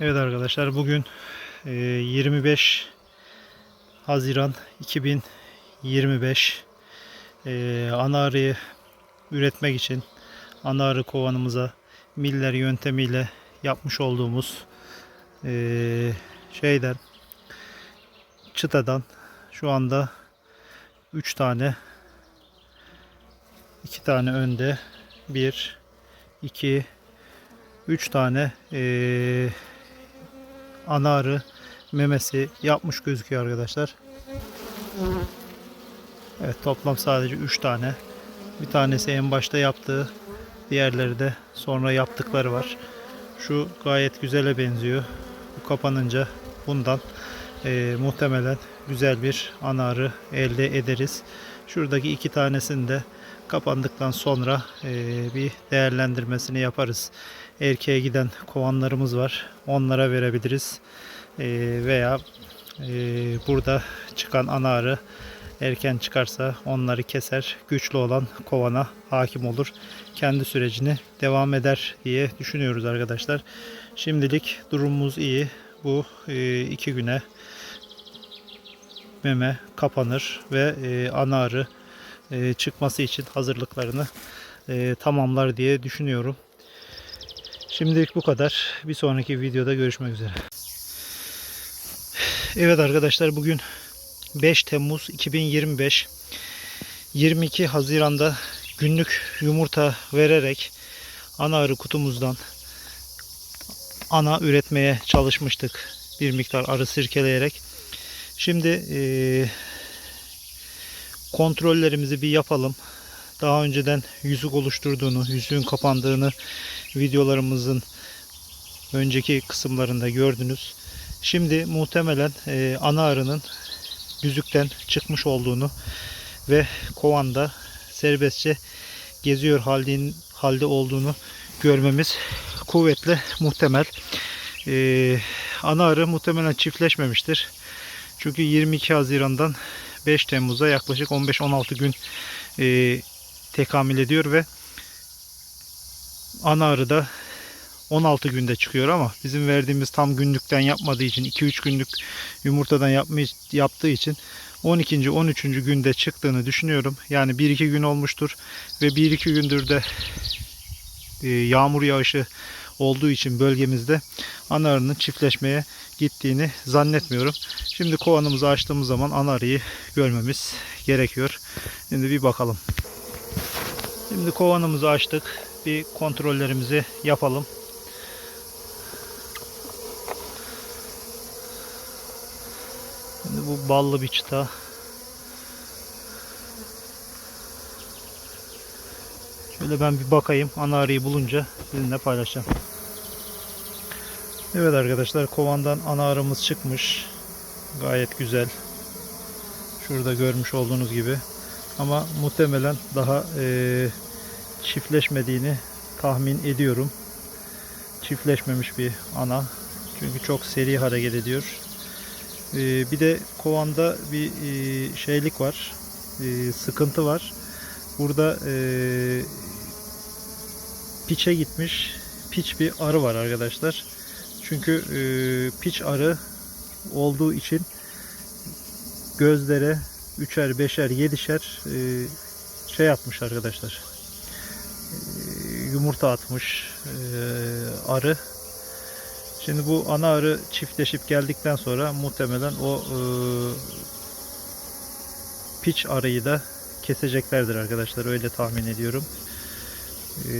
Evet arkadaşlar bugün e, 25 Haziran 2025 e, ana arıyı üretmek için ana arı kovanımıza miller yöntemiyle yapmış olduğumuz e, şeyden çıtadan şu anda 3 tane 2 tane önde 1 2 3 tane eee ana arı memesi yapmış gözüküyor arkadaşlar. Evet toplam sadece 3 tane. Bir tanesi en başta yaptığı, diğerleri de sonra yaptıkları var. Şu gayet güzele benziyor. Bu kapanınca bundan eee, muhtemelen güzel bir ana arı elde ederiz. Şuradaki iki tanesini de kapandıktan sonra eee, bir değerlendirmesini yaparız. Erkeğe giden kovanlarımız var. Onlara verebiliriz. Eee, veya eee, burada çıkan ana arı erken çıkarsa onları keser. Güçlü olan kovana hakim olur. Kendi sürecini devam eder diye düşünüyoruz arkadaşlar. Şimdilik durumumuz iyi. Bu eee, iki güne meme kapanır ve eee, ana arı eee, çıkması için hazırlıklarını eee, tamamlar diye düşünüyorum. Şimdilik bu kadar. Bir sonraki videoda görüşmek üzere. Evet arkadaşlar bugün 5 Temmuz 2025 22 Haziran'da günlük yumurta vererek ana arı kutumuzdan ana üretmeye çalışmıştık. Bir miktar arı sirkeleyerek. Şimdi eee, kontrollerimizi bir yapalım. Daha önceden yüzük oluşturduğunu, yüzüğün kapandığını videolarımızın önceki kısımlarında gördünüz. Şimdi muhtemelen e, ana arının yüzükten çıkmış olduğunu ve kovanda serbestçe geziyor halin, halde olduğunu görmemiz kuvvetle muhtemel. E, ana arı muhtemelen çiftleşmemiştir. Çünkü 22 Haziran'dan 5 Temmuz'a yaklaşık 15-16 gün e, tekamül ediyor ve ana arı da 16 günde çıkıyor ama bizim verdiğimiz tam günlükten yapmadığı için 2-3 günlük yumurtadan yapmış, yaptığı için 12. 13. günde çıktığını düşünüyorum. Yani 1-2 gün olmuştur ve 1-2 gündür de e, yağmur yağışı olduğu için bölgemizde ana arının çiftleşmeye gittiğini zannetmiyorum. Şimdi kovanımızı açtığımız zaman ana arıyı görmemiz gerekiyor. Şimdi bir bakalım. Şimdi kovanımızı açtık. Bir kontrollerimizi yapalım. Şimdi bu ballı bir çıta. Şöyle ben bir bakayım. Ana arıyı bulunca sizinle paylaşacağım. Evet arkadaşlar kovandan ana arımız çıkmış. Gayet güzel. Şurada görmüş olduğunuz gibi. Ama muhtemelen daha e, çiftleşmediğini tahmin ediyorum. Çiftleşmemiş bir ana. Çünkü çok seri hareket ediyor. E, bir de kovanda bir e, şeylik var. E, sıkıntı var. Burada e, piçe gitmiş. Piç bir arı var arkadaşlar. Çünkü e, piç arı olduğu için gözlere üçer, beşer, yedişer e, şey atmış arkadaşlar. E, yumurta atmış e, arı. Şimdi bu ana arı çiftleşip geldikten sonra muhtemelen o e, piç arıyı da keseceklerdir arkadaşlar. Öyle tahmin ediyorum. E,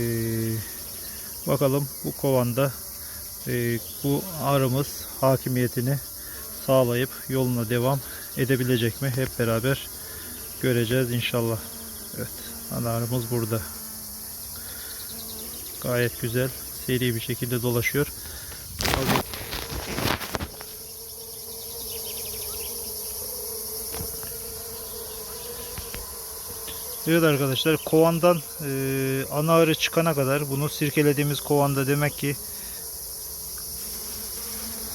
bakalım bu kovanda e, bu arımız hakimiyetini sağlayıp yoluna devam edebilecek mi? Hep beraber göreceğiz inşallah. Evet, ana arımız burada. Gayet güzel, seri bir şekilde dolaşıyor. Evet arkadaşlar kovandan e, ana arı çıkana kadar bunu sirkelediğimiz kovanda demek ki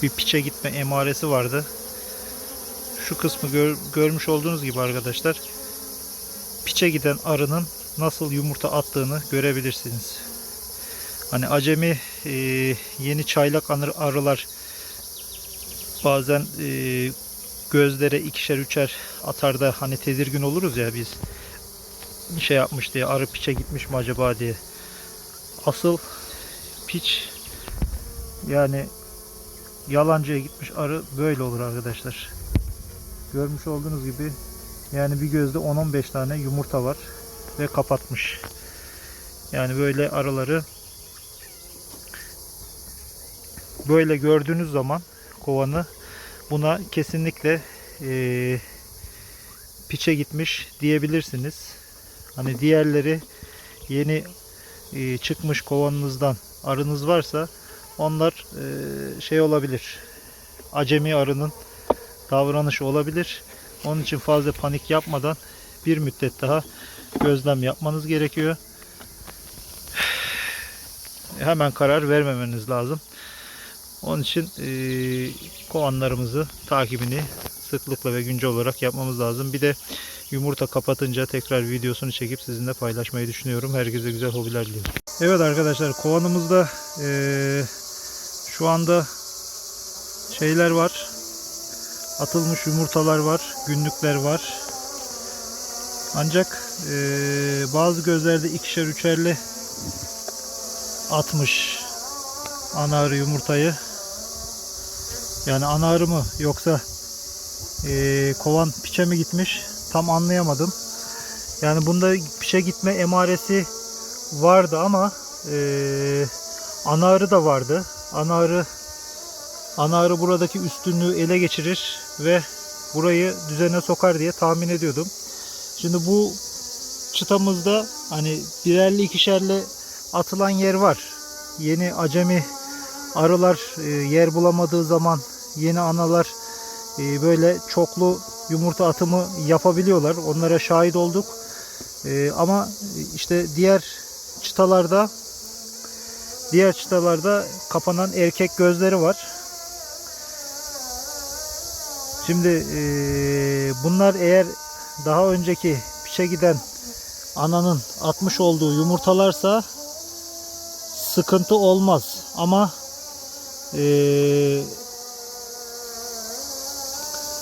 bir piçe gitme emaresi vardı. Şu kısmı gör- görmüş olduğunuz gibi arkadaşlar piçe giden arının nasıl yumurta attığını görebilirsiniz. Hani acemi e, yeni çaylak arılar bazen e, gözlere ikişer üçer atar da hani tedirgin oluruz ya biz şey yapmış diye arı piçe gitmiş mi acaba diye. Asıl piç yani yalancıya gitmiş arı böyle olur arkadaşlar. Görmüş olduğunuz gibi yani bir gözde 10-15 tane yumurta var ve kapatmış. Yani böyle arıları böyle gördüğünüz zaman kovanı buna kesinlikle eee piçe gitmiş diyebilirsiniz. Hani diğerleri yeni eee, çıkmış kovanınızdan arınız varsa onlar eee, şey olabilir. Acemi arının davranışı olabilir. Onun için fazla panik yapmadan bir müddet daha gözlem yapmanız gerekiyor. Hemen karar vermemeniz lazım. Onun için eee, kovanlarımızı takibini sıklıkla ve güncel olarak yapmamız lazım. Bir de yumurta kapatınca tekrar videosunu çekip sizinle paylaşmayı düşünüyorum. Herkese güzel hobiler diliyorum. Evet arkadaşlar kovanımızda eee, şu anda şeyler var. Atılmış yumurtalar var. Günlükler var. Ancak eee, bazı gözlerde ikişer üçerli atmış ana arı yumurtayı. Yani ana arı mı yoksa eee, kovan piçe mi gitmiş tam anlayamadım. Yani bunda piçe gitme emaresi vardı ama eee ana arı da vardı. Ana arı ana arı buradaki üstünlüğü ele geçirir ve burayı düzene sokar diye tahmin ediyordum. Şimdi bu çıtamızda hani birerli ikişerli atılan yer var. Yeni acemi arılar e, yer bulamadığı zaman yeni analar e, böyle çoklu yumurta atımı yapabiliyorlar. Onlara şahit olduk. E, ama işte diğer çıtalarda diğer çıtalarda kapanan erkek gözleri var. Şimdi e, bunlar eğer daha önceki piçe giden ananın atmış olduğu yumurtalarsa sıkıntı olmaz. Ama eee,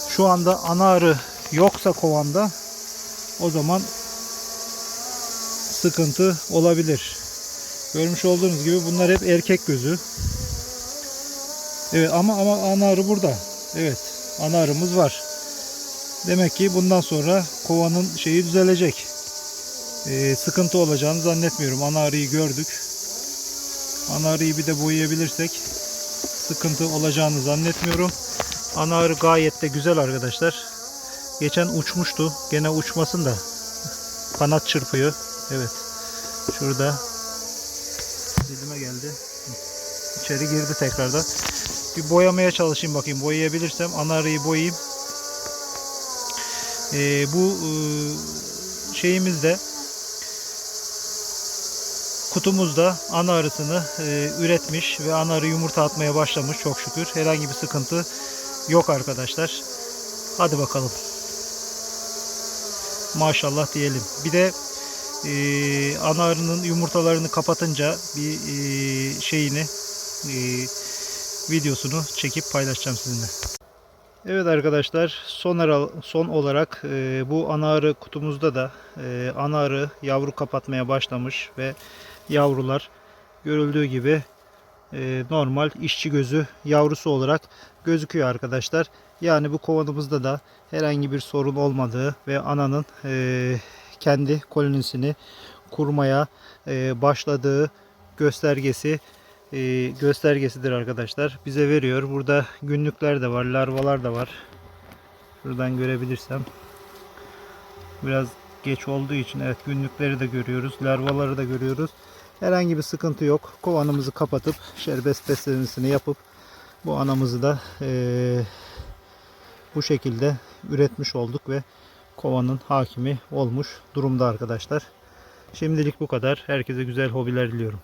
şu anda ana arı yoksa kovanda o zaman sıkıntı olabilir. Görmüş olduğunuz gibi bunlar hep erkek gözü. Evet ama ama ana arı burada. Evet ana arımız var. Demek ki bundan sonra kovanın şeyi düzelecek. Ee, sıkıntı olacağını zannetmiyorum. Ana arıyı gördük. Ana arıyı bir de boyayabilirsek sıkıntı olacağını zannetmiyorum. Ana arı gayet de güzel arkadaşlar. Geçen uçmuştu. Gene uçmasın da kanat çırpıyor. Evet. Şurada İçeri girdi tekrardan. Bir boyamaya çalışayım bakayım. Boyayabilirsem ana arıyı boyayayım. Ee, bu e, şeyimizde kutumuzda ana arısını e, üretmiş ve ana arı yumurta atmaya başlamış çok şükür. Herhangi bir sıkıntı yok arkadaşlar. Hadi bakalım. Maşallah diyelim. Bir de e, ana yumurtalarını kapatınca bir e, şeyini videosunu çekip paylaşacağım sizinle. Evet arkadaşlar son, ara, son olarak e, bu ana arı kutumuzda da e, ana arı yavru kapatmaya başlamış ve yavrular görüldüğü gibi e, normal işçi gözü yavrusu olarak gözüküyor arkadaşlar. Yani bu kovanımızda da herhangi bir sorun olmadığı ve ananın e, kendi kolonisini kurmaya e, başladığı göstergesi e, göstergesidir arkadaşlar. Bize veriyor. Burada günlükler de var, larvalar da var. Şuradan görebilirsem. Biraz geç olduğu için evet günlükleri de görüyoruz, larvaları da görüyoruz. Herhangi bir sıkıntı yok. Kovanımızı kapatıp serbest beslemesini yapıp bu anamızı da e, bu şekilde üretmiş olduk ve kovanın hakimi olmuş durumda arkadaşlar. Şimdilik bu kadar. Herkese güzel hobiler diliyorum.